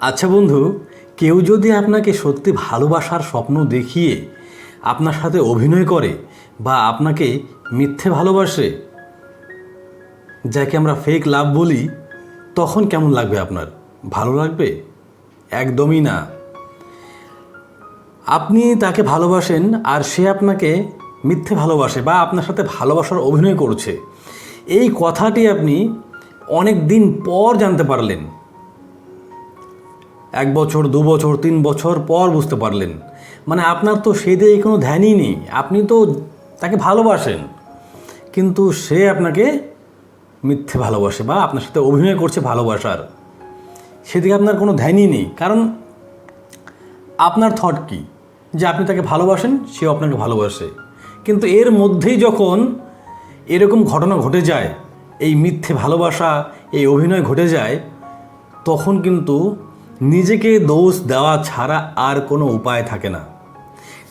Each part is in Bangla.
আচ্ছা বন্ধু, কেউ যদি আপনাকে সত্যি ভালোবাসার স্বপ্ন দেখিয়ে আপনার সাথে অভিনয় করে বা আপনাকে মিথ্যে ভালোবাসে, যাকে আমরা ফেক লাভ বলি, তখন কেমন লাগবে আপনার? ভালো লাগবে? একদমই না। আপনি তাকে ভালোবাসেন আর সে আপনাকে মিথ্যে ভালোবাসে বা আপনার সাথে ভালোবাসার অভিনয় করছে। এই কথাটি আপনি অনেক দিন পর জানতে পারলেন। এক বছর, দু বছর, তিন বছর পর বুঝতে পারলেন। মানে আপনার তো সে দিয়ে কোনো ধ্যানই নেই। আপনি তো তাকে ভালোবাসেন। কিন্তু সে আপনাকে মিথ্যে ভালোবাসে বা আপনার সাথে অভিনয় করছে ভালোবাসার। সেদিকে আপনার কোনো ধ্যানই নেই। কারণ আপনার থট কি? যে আপনি তাকে ভালোবাসেন, সেও আপনাকে ভালোবাসে। কিন্তু এর মধ্যেই যখন এরকম ঘটনা ঘটে যায়, এই মিথ্যে ভালোবাসা, এই অভিনয় ঘটে যায়, তখন কিন্তু নিজেকে দোষ দেওয়া ছাড়া আর কোনো উপায় থাকে না।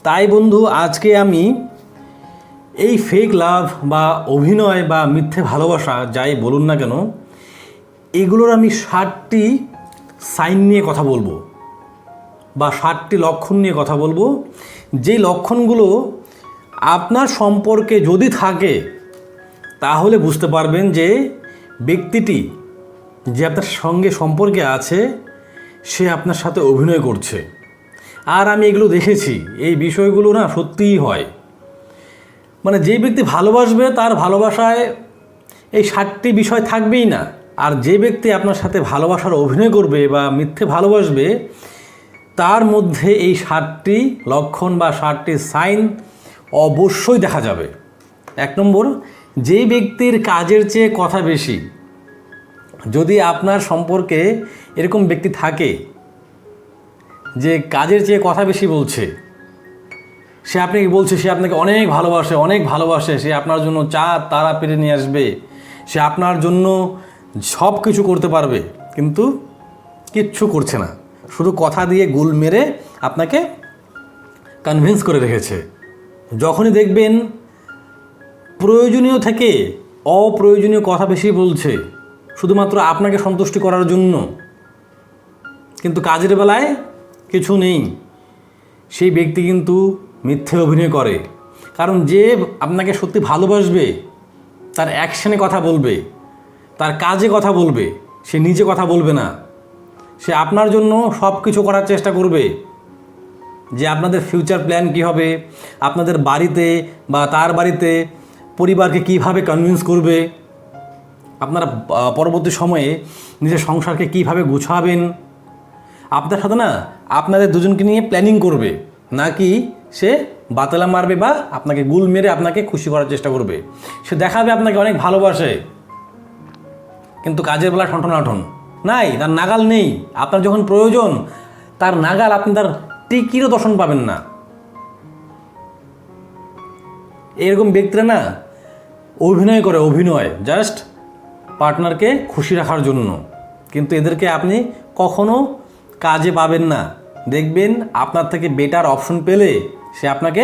তাই বন্ধু, আজকে আমি এই ফেক লাভ বা অভিনয় বা মিথ্যে ভালোবাসা, যাই বলুন না কেন, এগুলোর আমি ষাটটি সাইন নিয়ে কথা বলব বা ষাটটি লক্ষণ নিয়ে কথা বলব। যে লক্ষণগুলো আপনার সম্পর্কে যদি থাকে, তাহলে বুঝতে পারবেন যে ব্যক্তিটি যে আপনার সঙ্গে সম্পর্কে আছে সে আপনার সাথে অভিনয় করছে। আর আমি এগুলো দেখেছি, এই বিষয়গুলো না সত্যিই হয়। মানে যে ব্যক্তি ভালোবাসবে, তার ভালোবাসায় এই ষাটটি বিষয় থাকবেই না। আর যে ব্যক্তি আপনার সাথে ভালোবাসার অভিনয় করবে বা মিথ্যে ভালোবাসবে, তার মধ্যে এই ষাটটি লক্ষণ বা ষাটটি সাইন অবশ্যই দেখা যাবে। এক নম্বর, যে ব্যক্তির কাজের চেয়ে কথা বেশি, যদি আপনার সম্পর্কে এরকম ব্যক্তি থাকে যে কাজের চেয়ে কথা বেশি বলছে। সে আপনাকে বলছে, সে আপনাকে অনেক ভালোবাসে অনেক ভালোবাসে, সে আপনার জন্য চা, তারা পেরে নিয়ে আসবে, সে আপনার জন্য সব কিছু করতে পারবে, কিন্তু কিচ্ছু করছে না। শুধু কথা দিয়ে গুল মেরে আপনাকে কনভিন্স করে রেখেছে। যখনই দেখবেন প্রয়োজনীয় থেকে অপ্রয়োজনীয় কথা বেশি বলছে, শুধুমাত্র আপনাকে সন্তুষ্টি করার জন্য। কিন্তু কাজের বেলায় কিছু নেই। সেই ব্যক্তি কিন্তু মিথ্যে অভিনয় করে। কারণ যে আপনাকে সত্যি ভালোবাসবে, তার অ্যাকশানে কথা বলবে, তার কাজে কথা বলবে, সে নিজে কথা বলবে না। সে আপনার জন্য সব কিছু করার চেষ্টা করবে। যে আপনাদের ফিউচার প্ল্যান কী হবে, আপনাদের বাড়িতে বা তার বাড়িতে পরিবারকে কীভাবে কনভিন্স করবে, আপনারা পরবর্তী সময়ে নিজের সংসারকে কীভাবে গুছাবেন আপনার সাথে না আপনাদের দুজনকে নিয়ে প্ল্যানিং করবে। নাকি সে বাতলা মারবে বা আপনাকে গুল মেরে আপনাকে খুশি করার চেষ্টা করবে। সে দেখাবে আপনাকে অনেক ভালোবাসে। কিন্তু কাজের বেলা ঠনঠনাঠন নাই, তার নাগাল নেই। আপনার যখন প্রয়োজন, তার নাগাল আপনি তার টিকিরও দর্শন পাবেন না। এরকম ব্যক্তিরা না অভিনয় করে, অভিনয় জাস্ট পার্টনারকে খুশি রাখার জন্য। কিন্তু এদেরকে আপনি কখনো কাজে পাবেন না। দেখবেন আপনার থেকে বেটার অপশন পেলে সে আপনাকে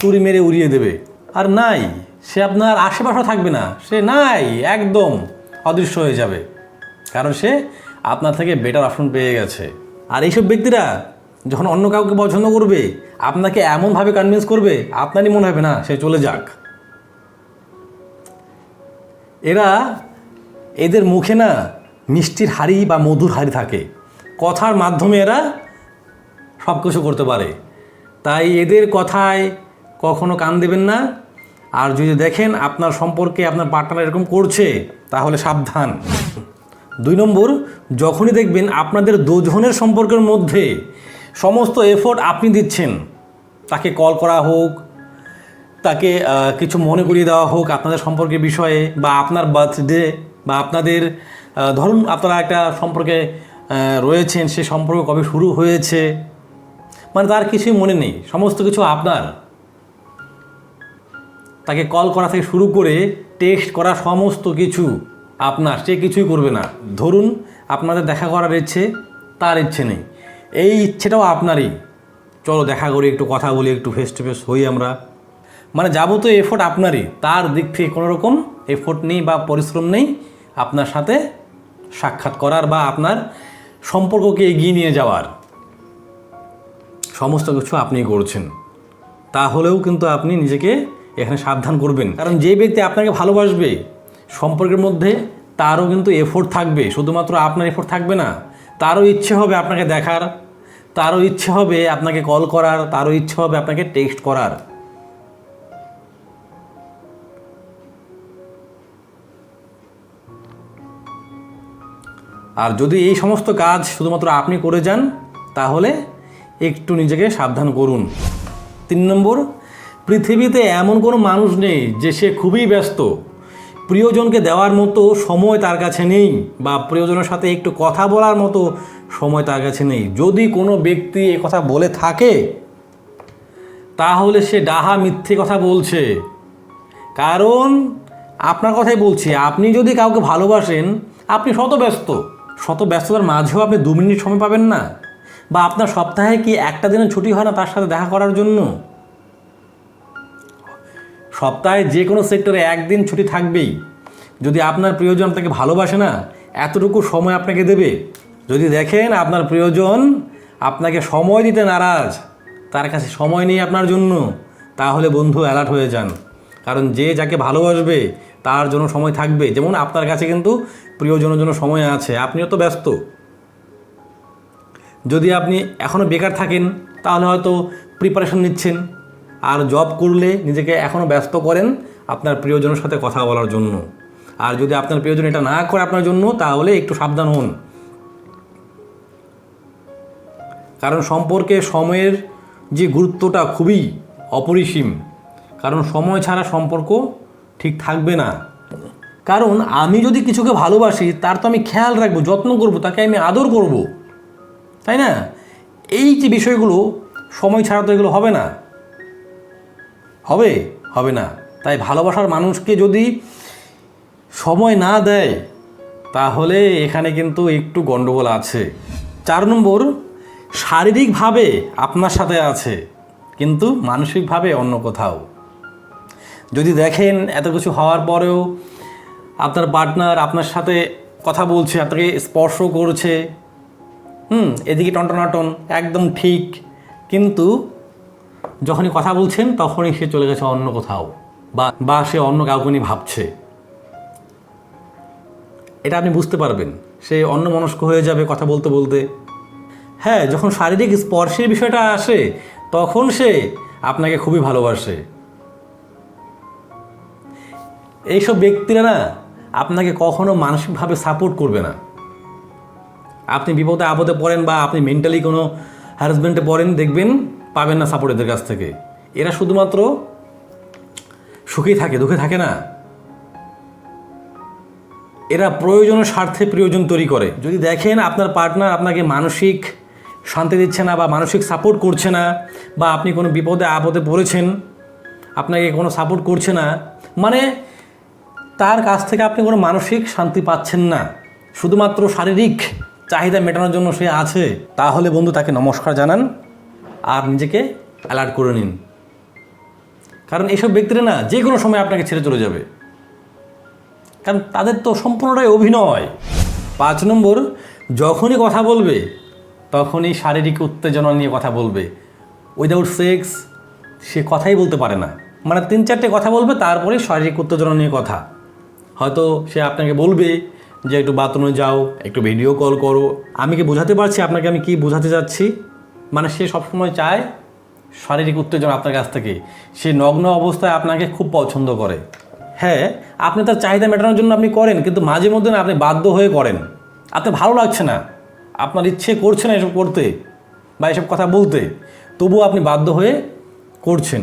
তুড়ি মেরে উড়িয়ে দেবে। আর নাই, সে আপনার আশেপাশে থাকবে না। সে নাই, একদম অদৃশ্য হয়ে যাবে। কারণ সে আপনার থেকে বেটার অপশন পেয়ে গেছে। আর এইসব ব্যক্তিরা যখন অন্য কাউকে পছন্দ করবে, আপনাকে এমনভাবে কনভিন্স করবে, আপনারই মনে হবে, না, সে চলে যাক। এরা এদের মুখে না মিষ্টির হাড়ি বা মধুর হাড়ি থাকে। কথার মাধ্যমে এরা সব কিছু করতে পারে। তাই এদের কথায় কখনো কান দেবেন না। আর যদি দেখেন আপনার সম্পর্কে আপনার পার্টনার এরকম করছে, তাহলে সাবধান। দুই নম্বর, যখনই দেখবেন আপনাদের দুজনের সম্পর্কের মধ্যে সমস্ত এফোর্ট আপনি দিচ্ছেন, তাকে কল করা হোক, তাকে কিছু মনে করিয়ে দেওয়া হোক আপনাদের সম্পর্কের বিষয়ে বা আপনার বার্থডে বা আপনাদের ধরুন আপনারা একটা সম্পর্কে রয়েছেন, সে সম্পর্ক কবে শুরু হয়েছে? মানে তার কিছুই মনে নেই, সমস্ত কিছু আপনার। তাকে কল করা থেকে শুরু করে টেক্সট করা সমস্ত কিছু আপনার, সে কিছুই করবে না। ধরুন, আপনাদের দেখা করার ইচ্ছে, তার ইচ্ছে নেই। এই ইচ্ছেটাও আপনারই। চলো দেখা করি, একটু কথা বলি, একটু ফেস টু ফেস হই আমরা। মানে যাবতীয় এফোর্ট আপনারই, তার দিক থেকে কোনো রকম এফোর্ট নেই বা পরিশ্রম নেই আপনার সাথে সাক্ষাৎ করার বা আপনার সম্পর্ককে এগিয়ে নিয়ে যাওয়ার। সমস্ত কিছু আপনি করছেন। তাহলেও কিন্তু আপনি নিজেকে এখানে সাবধান করবেন। কারণ যে ব্যক্তি আপনাকে ভালোবাসবে, সম্পর্কের মধ্যে তারও কিন্তু এফোর্ট থাকবে। শুধুমাত্র আপনার এফোর্ট থাকবে না, তারও ইচ্ছে হবে আপনাকে দেখার, তারও ইচ্ছে হবে আপনাকে কল করার, তারও ইচ্ছে হবে আপনাকে টেক্সট করার। আর যদি এই সমস্ত কাজ শুধুমাত্র আপনি করে যান, তাহলে একটু নিজেকে সাবধান করুন। তিন নম্বর, পৃথিবীতে এমন কোনো মানুষ নেই যে সে খুবই ব্যস্ত। প্রিয়জনকে দেওয়ার মতো সময় তার কাছে নেই বা প্রিয়জনের সাথে একটু কথা বলার মতো সময় তার কাছে নেই। যদি কোনো ব্যক্তি এ কথা বলে থাকে, তাহলে সে ডাহা মিথ্যে কথা বলছে। কারণ আপনার কথাই বলছি, আপনি যদি কাউকে ভালোবাসেন, আপনি শত ব্যস্ত। শত ব্যস্ততার মাঝেও আপনি দু মিনিট সময় পাবেন না। বা আপনার সপ্তাহে কি একটা দিনের ছুটি হয় না তার সাথে দেখা করার জন্য? সপ্তাহে যে কোনো সেক্টরে একদিন ছুটি থাকবেই। যদি আপনার প্রিয়জন আপনাকে ভালোবাসে না, এতটুকু সময় আপনাকে দেবে। যদি দেখেন আপনার প্রিয়জন আপনাকে সময় দিতে নারাজ, তার কাছে সময় নেই আপনার জন্য, তাহলে বন্ধু অ্যালার্ট হয়ে যান। কারণ যে যাকে ভালোবাসবে তার জন্য সময় থাকবে। যেমন আপনার কাছে কিন্তু প্রিয়জনের জন্য সময় আছে, আপনিও তো ব্যস্ত। যদি আপনি এখনও বেকার থাকেন, তাহলে হয়তো প্রিপারেশন নিচ্ছেন। আর জব করলে নিজেকে এখনও ব্যস্ত করেন আপনার প্রিয়জনের সাথে কথা বলার জন্য। আর যদি আপনার প্রিয়জন এটা না করে আপনার জন্য, তাহলে একটু সাবধান হন। কারণ সম্পর্কে সময়ের যে গুরুত্বটা খুবই অপরিসীম। কারণ সময় ছাড়া সম্পর্ক ঠিক থাকবে না। কারণ আমি যদি কিছুকে ভালোবাসি, তার তো আমি খেয়াল রাখব, যত্ন করব, তাকে আমি আদর করব। তাই না? এই যে বিষয়গুলো, সময় ছাড়া তো এগুলো হবে না। হবে? হবে না। তাই ভালোবাসার মানুষকে যদি সময় না দেয়, তাহলে এখানে কিন্তু একটু গণ্ডগোল আছে। চার নম্বর, শারীরিকভাবে আপনার সাথে আছে, কিন্তু মানসিকভাবে অন্য কোথাও। যদি দেখেন এত কিছু হওয়ার পরেও আপনার পার্টনার আপনার সাথে কথা বলছে, আপনাকে স্পর্শ করছে, হুম, এদিকে টনটনাটন, একদম ঠিক। কিন্তু যখনই কথা বলছেন, তখনই সে চলে গেছে অন্য কোথাও বা বা সে অন্য কাউকে নিয়ে ভাবছে। এটা আপনি বুঝতে পারবেন। সে অন্য মনস্ক হয়ে যাবে কথা বলতে বলতে। হ্যাঁ যখন শারীরিক স্পর্শের বিষয়টা আসে, তখন সে আপনাকে খুবই ভালোবাসে। এইসব ব্যক্তিরা না আপনাকে কখনো মানসিকভাবে সাপোর্ট করবে না। আপনি বিপদে আপদে পড়েন বা আপনি মেন্টালি কোনো হ্যারাসমেন্টে পড়েন, দেখবেন পাবেন না সাপোর্ট এদের কাছ থেকে। এরা শুধুমাত্র সুখেই থাকে, দুঃখে থাকে না। এরা প্রয়োজনের স্বার্থে প্রয়োজন তৈরি করে। যদি দেখেন আপনার পার্টনার আপনাকে মানসিক শান্তি দিচ্ছে না বা মানসিক সাপোর্ট করছে না বা আপনি কোনো বিপদে আপদে পড়েছেন, আপনাকে কোনো সাপোর্ট করছে না মানে তার কাছ থেকে আপনি কোনো মানসিক শান্তি পাচ্ছেন না। শুধুমাত্র শারীরিক চাহিদা মেটানোর জন্য সে আছে, তাহলে বন্ধু তাকে নমস্কার জানান আর নিজেকে অ্যালার্ট করে নিন। কারণ এইসব ব্যক্তিরা না যে কোনো সময় আপনাকে ছেড়ে চলে যাবে। কারণ তাদের তো সম্পূর্ণটাই অভিনয়। পাঁচ নম্বর, যখনই কথা বলবে, তখনই শারীরিক উত্তেজনা নিয়ে কথা বলবে। উইদাউট সেক্স সে কথাই বলতে পারে না। মানে তিন চারটে কথা বলবে, তারপরে শারীরিক উত্তেজনা নিয়ে কথা। হয়তো সে আপনাকে বলবে যে একটু বাথরুমে যাও, একটু ভিডিও কল করো। আমি কি বোঝাতে পারছি আপনাকে আমি কি বোঝাতে যাচ্ছি? মানে সে সবসময় চায় শারীরিক উত্তেজনা আপনার কাছ থেকে। সে নগ্ন অবস্থায় আপনাকে খুব পছন্দ করে। হ্যাঁ আপনি তার চাহিদা মেটানোর জন্য আপনি করেন, কিন্তু মাঝে মধ্যে না আপনি বাধ্য হয়ে করেন। আপনার ভালো লাগছে না। আপনার ইচ্ছে করছে না এসব করতে বা এসব কথা বলতে। তবুও আপনি বাধ্য হয়ে করছেন।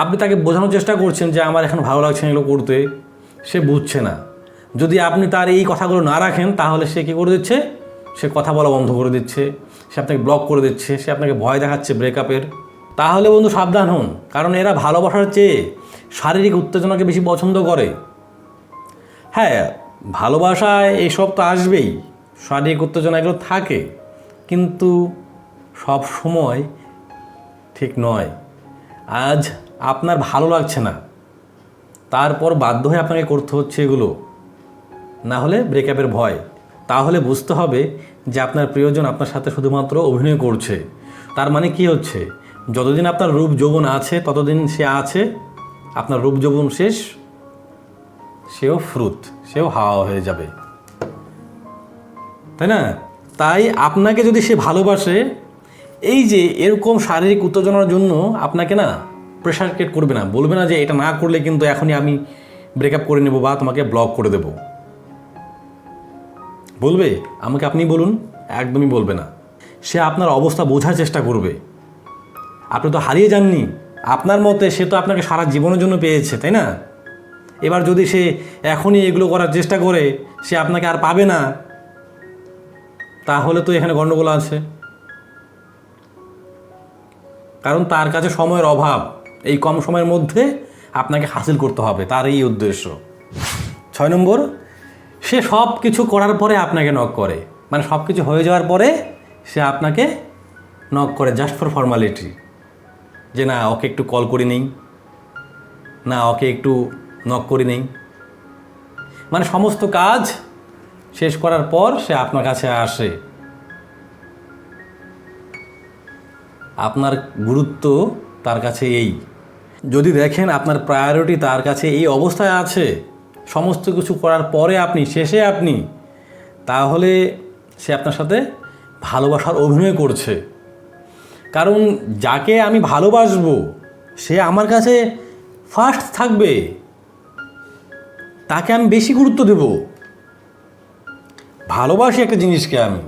আপনি তাকে বোঝানোর চেষ্টা করছেন যে আমার এখন ভালো লাগছে এগুলো করতে, সে বুঝছে না। যদি আপনি তার এই কথাগুলো না রাখেন, তাহলে সে কী করে দিচ্ছে? সে কথা বলা বন্ধ করে দিচ্ছে, সে আপনাকে ব্লক করে দিচ্ছে, সে আপনাকে ভয় দেখাচ্ছে ব্রেকআপের তাহলে বন্ধু সাবধান হন, কারণ এরা ভালোবাসার চেয়ে শারীরিক উত্তেজনাকে বেশি পছন্দ করে। হ্যাঁ ভালোবাসায় এসব তো আসবেই, শারীরিক উত্তেজনা এগুলো থাকে, কিন্তু সব সময় ঠিক নয়। আজ আপনার ভালো লাগছে না, তারপর বাধ্য হয়ে আপনাকে করতে হচ্ছে এগুলো। না হলে ব্রেকআপের ভয়। তাহলে বুঝতে হবে যে আপনার প্রিয়জন আপনার সাথে শুধুমাত্র অভিনয় করছে। তার মানে কি হচ্ছে? যতদিন আপনার রূপ যৌবন আছে, ততদিন সে আছে, আপনার রূপ যৌবন শেষ, সেও ফ্রুট সেও হাওয়া হয়ে যাবে। তাই না? তাই আপনাকে যদি সে ভালোবাসে, এই যে এরকম শারীরিক উত্তেজনার জন্য আপনাকে না প্রেশার ক্রিয়েট করবে না। বলবে না যে এটা না করলে কিন্তু এখনই আমি ব্রেকআপ করে নেব বা তোমাকে ব্লক করে দেব। বলবে? আমাকে আপনি বলুন, একদমই বলবে না। সে আপনার অবস্থা বোঝার চেষ্টা করবে। আপনি তো হারিয়ে যাননি। আপনার মতে সে তো আপনাকে সারা জীবনের জন্য পেয়েছে, তাই না? এবার যদি সে এখনই এগুলো করার চেষ্টা করে, সে আপনাকে আর পাবে না, তাহলে তো এখানে গণ্ডগোল আছে। কারণ তার কাছে সময়ের অভাব। এই কম সময়ের মধ্যে আপনাকে হাসিল করতে হবে তার এই উদ্দেশ্য। ছয় নম্বর, সে সব কিছু করার পরে আপনাকে নক করে। মানে সব কিছু হয়ে যাওয়ার পরে সে আপনাকে নক করে জাস্ট ফর ফর্মালিটি যে না, ওকে একটু কল করে নেই। না, ওকে একটু নক করে নেই। মানে সমস্ত কাজ শেষ করার পর সে আপনার কাছে আসে। আপনার গুরুত্ব তার কাছে এই। যদি দেখেন আপনার প্রায়োরিটি তার কাছে এই অবস্থায় আছে, সমস্ত কিছু করার পরে আপনি, শেষে আপনি, তাহলে সে আপনার সাথে ভালোবাসার অভিনয় করছে। কারণ যাকে আমি ভালোবাসবো, সে আমার কাছে ফার্স্ট থাকবে। তাকে আমি বেশি গুরুত্ব দেব। ভালোবাসি একটা জিনিসকে আমি।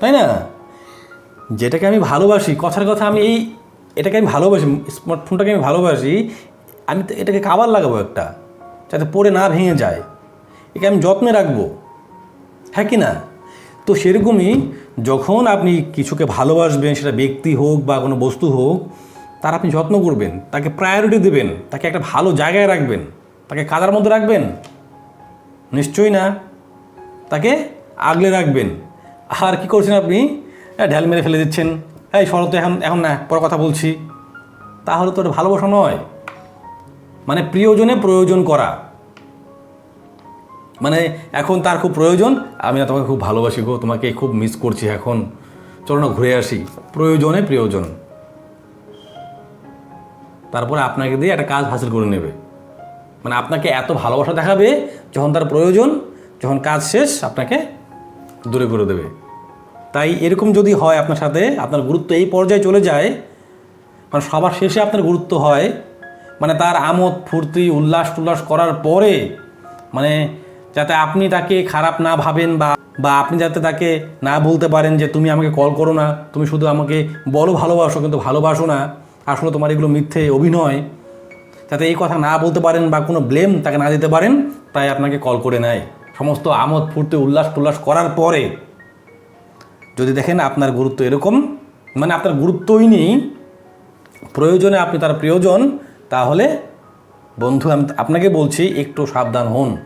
তাই না? যেটাকে আমি ভালোবাসি, কথার কথা আমি এই, এটাকে আমি ভালোবাসি স্মার্টফোনটাকে আমি ভালোবাসি, আমি তো এটাকে কাবার লাগাবো একটা, যাতে পড়ে না ভেঙে যায়। একে আমি যত্নে রাখব হ্যাঁ কি না? তো সেরকমই যখন আপনি কিছুকে ভালোবাসবেন, সেটা ব্যক্তি হোক বা কোনো বস্তু হোক, তার আপনি যত্ন করবেন, তাকে প্রায়োরিটি দেবেন, তাকে একটা ভালো জায়গায় রাখবেন, তাকে কাদার মধ্যে রাখবেন? নিশ্চয়ই না। তাকে আগলে রাখবেন। আর কি করছেন আপনি? ঢ্যাল মেরে ফেলে দিচ্ছেন। এই শরৎ, এখন এখন না, পরে কথা বলছি। তাহলে তো ভালোবাসা নয়। মানে প্রিয়জনে প্রয়োজন করা। মানে এখন তার খুব প্রয়োজন, আমি না তোমাকে খুব ভালোবাসি গো, তোমাকে খুব মিস করছি এখন। চলো না ঘুরে আসি। প্রয়োজনে প্রিয়জন। তারপরে আপনাকে দিয়ে একটা কাজ হাসিল করে নেবে। মানে আপনাকে এত ভালোবাসা দেখাবে, যখন তার প্রয়োজন, যখন কাজ শেষ, আপনাকে দূরে করে দেবে। তাই এরকম যদি হয় আপনার সাথে, আপনার গুরুত্ব এই পর্যায়ে চলে যায় মানে সবার শেষে আপনার গুরুত্ব হয় মানে তার আমোদ, ফুর্তি, উল্লাস টুল্লাস করার পরে মানে যাতে আপনি তাকে খারাপ না ভাবেন বা বা আপনি যাতে তাকে না বলতে পারেন যে তুমি আমাকে কল করো না, তুমি শুধু আমাকে বলো ভালোবাসো কিন্তু ভালোবাসো না, আসলে তোমার এগুলো মিথ্যে অভিনয়। যাতে এই কথা না বলতে পারেন বা কোনো ব্লেম তাকে না দিতে পারেন, তাই আপনাকে কল করে নেয়। সমস্ত আমোদ, ফুর্তি, উল্লাস টুল্লাস করার পরে যদি দেখেন আপনার গুরুত্ব এরকম মানে আপনার গুরুত্বই নেই, প্রয়োজনে আপনি তার প্রিয়জন, তাহলে বন্ধু, আমি আপনাকে বলছি, একটু সাবধান হন।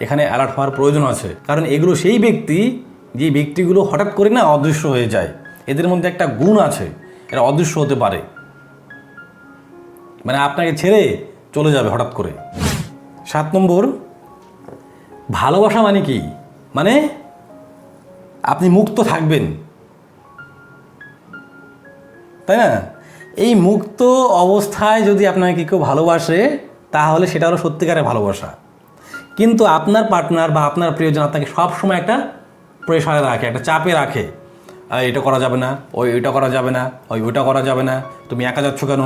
এখানে অ্যালার্ট হওয়ার প্রয়োজন আছে। কারণ এগুলো সেই ব্যক্তি, যে ব্যক্তিগুলো হঠাৎ করে না অদৃশ্য হয়ে যায়। এদের মধ্যে একটা গুণ আছে, এরা অদৃশ্য হতে পারে। মানে আপনাকে ছেড়ে চলে যাবে হঠাৎ করে। সাত নম্বর, ভালোবাসা মানে কি? মানে আপনি মুক্ত থাকবেন। তাই না? এই মুক্ত অবস্থায় যদি আপনাকে কেউ ভালোবাসে, তাহলে সেটা হলো সত্যিকারের ভালোবাসা। কিন্তু আপনার পার্টনার বা আপনার প্রিয়জন আপনাকে সবসময় একটা প্রেশারে রাখে, একটা চাপে রাখে। এটা করা যাবে না, ওই, ওইটা করা যাবে না, ওই, ওইটা করা যাবে না, তুমি একা যাচ্ছ কেন?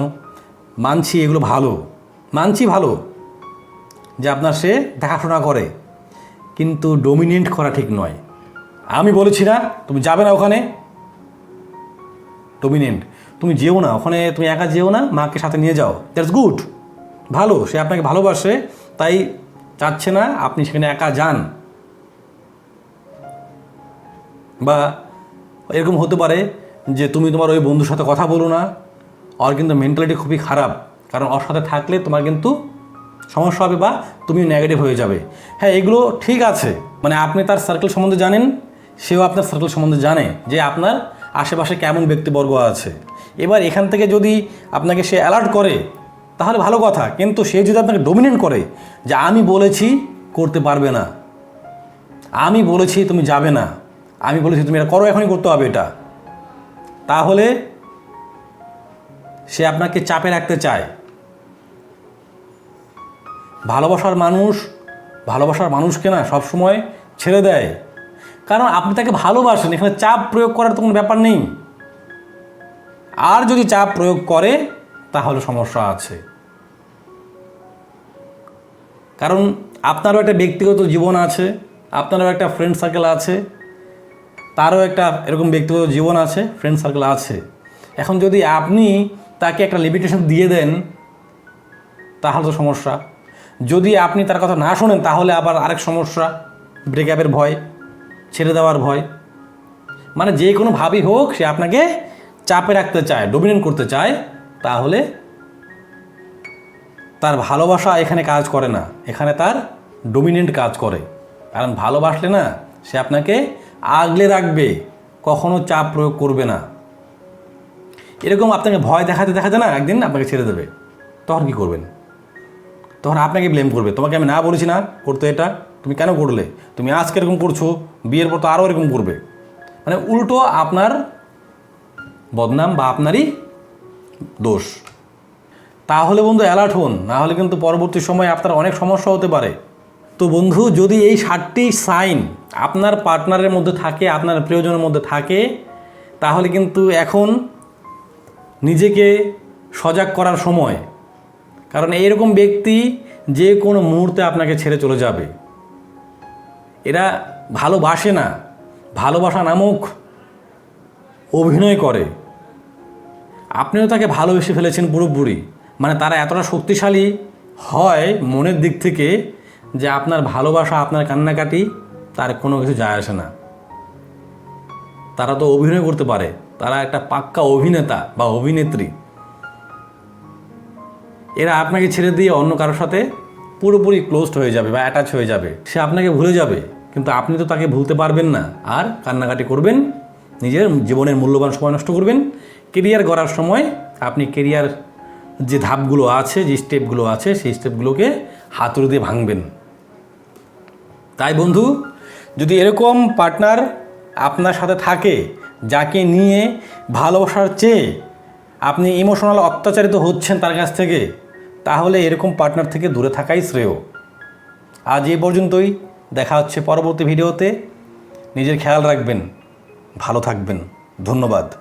মানছি এগুলো ভালো। মানছি ভালো যে আপনার সে দেখাশোনা করে, কিন্তু ডোমিনেন্ট করা ঠিক নয়। আমি বলেছি না, তুমি যাবে না ওখানে। ডোমিনেন্ট তুমি যেও না, ওখানে তুমি একা যেও না, মাকে সাথে নিয়ে যাও। দ্যাটস গুড ভালো, সে আপনাকে ভালোবাসে, তাই চাচ্ছে না আপনি সেখানে একা যান। বা এরকম হতে পারে যে তুমি তোমার ওই বন্ধুর সাথে কথা বলো না, ওর কিন্তু মেন্টালিটি খুবই খারাপ। কারণ ওর সাথে থাকলে তোমার কিন্তু সমস্যা হবে বা তুমিও নেগেটিভ হয়ে যাবে। হ্যাঁ এগুলো ঠিক আছে। মানে আপনি তার সার্কেল সম্বন্ধে জানেন। সেও আপনার সার্কেল সম্বন্ধে জানে যে আপনার আশেপাশে কেমন ব্যক্তিবর্গ আছে। এবার এখান থেকে যদি আপনাকে সে অ্যালার্ট করে, তাহলে ভালো কথা। কিন্তু সে যদি আপনাকে ডোমিনেট করে যে আমি বলেছি করতে পারবে না, আমি বলেছি তুমি যাবে না, আমি বলেছি তুমি এটা করো, এখনই করতে হবে এটা, তাহলে সে আপনাকে চাপে রাখতে চায়। ভালোবাসার মানুষ, ভালোবাসার মানুষকে না সবসময় ছেড়ে দেয়। কারণ আপনি তাকে ভালোবাসেন, এখানে চাপ প্রয়োগ করার তো কোনো ব্যাপার নেই। আর যদি চাপ প্রয়োগ করে, তাহলে সমস্যা আছে। কারণ আপনারও একটা ব্যক্তিগত জীবন আছে, আপনারও একটা ফ্রেন্ড সার্কেল আছে, তারও একটা এরকম ব্যক্তিগত জীবন আছে ফ্রেন্ড সার্কেল আছে। এখন যদি আপনি তাকে একটা লিমিটেশন দিয়ে দেন, তাহলে তো সমস্যা। যদি আপনি তার কথা না শোনেন, তাহলে আবার আরেক সমস্যা ব্রেকআপের ভয়। ছেড়ে দেওয়ার ভয়। মানে যে কোনো কোনোভাবেই হোক, সে আপনাকে চাপে রাখতে চায় ডোমিনেট করতে চায়, তাহলে তার ভালোবাসা এখানে কাজ করে না। এখানে তার ডোমিনেন্ট কাজ করে। কারণ ভালোবাসলে না, সে আপনাকে আগলে রাখবে, কখনো চাপ প্রয়োগ করবে না। এরকম আপনাকে ভয় দেখাতে দেখাতে না, একদিন আপনাকে ছেড়ে দেবে। তখন কি করবেন? তখন আপনাকে ব্লেম করবে। তোমাকে আমি না বলেছি না, করতে এটা। তুমি কেন করলে তুমি আজকে এরকম করছ, বিয়ের পর তো আরও এরকম করবে মানে উল্টো আপনার বদনাম বা আপনারই দোষ। তাহলে বন্ধু অ্যালার্ট হন, না হলে কিন্তু পরবর্তী সময়ে আপনার অনেক সমস্যা হতে পারে। তো বন্ধু, যদি এই ষাটটি সাইন আপনার পার্টনারের মধ্যে থাকে, আপনার প্রিয়জনের মধ্যে থাকে, তাহলে কিন্তু এখন নিজেকে সজাগ করার সময়। কারণ এইরকম ব্যক্তি যে কোনো মুহূর্তে আপনাকে ছেড়ে চলে যাবে। এরা ভালোবাসে না, ভালোবাসা নামক অভিনয় করে। আপনিও তাকে ভালোবেসে ফেলেছেন পুরোপুরি মানে তারা এতটা শক্তিশালী হয় মনের দিক থেকে যে আপনার ভালোবাসা, আপনার কান্নাকাটি, তার কোনো কিছু যায় আসে না। তারা তো অভিনয় করতে পারে। তারা একটা পাক্কা অভিনেতা বা অভিনেত্রী। এরা আপনাকে ছেড়ে দিয়ে অন্য কারোর সাথে পুরোপুরি ক্লোজড হয়ে যাবে বা অ্যাটাচ হয়ে যাবে। সে আপনাকে ভুলে যাবে, কিন্তু আপনি তো তাকে ভুলতে পারবেন না। আর কান্নাকাটি করবেন, নিজের জীবনের মূল্যবান সময় নষ্ট করবেন। কেরিয়ার গড়ার সময় আপনি কেরিয়ার যে ধাপগুলো আছে, যে স্টেপগুলো আছে, সেই স্টেপগুলোকে হাতুড়ি দিয়ে ভাঙবেন। তাই বন্ধু, যদি এরকম পার্টনার আপনার সাথে থাকে, যাকে নিয়ে ভালোবাসার চেয়ে আপনি ইমোশনাল অত্যাচারিত হচ্ছেন তার কাছ থেকে তাহলে এরকম পার্টনার থেকে দূরে থাকাই শ্রেয়। আজ এ পর্যন্তই, দেখা হচ্ছে পরবর্তী ভিডিওতে নিজের খেয়াল রাখবেন, ভালো থাকবেন। ধন্যবাদ।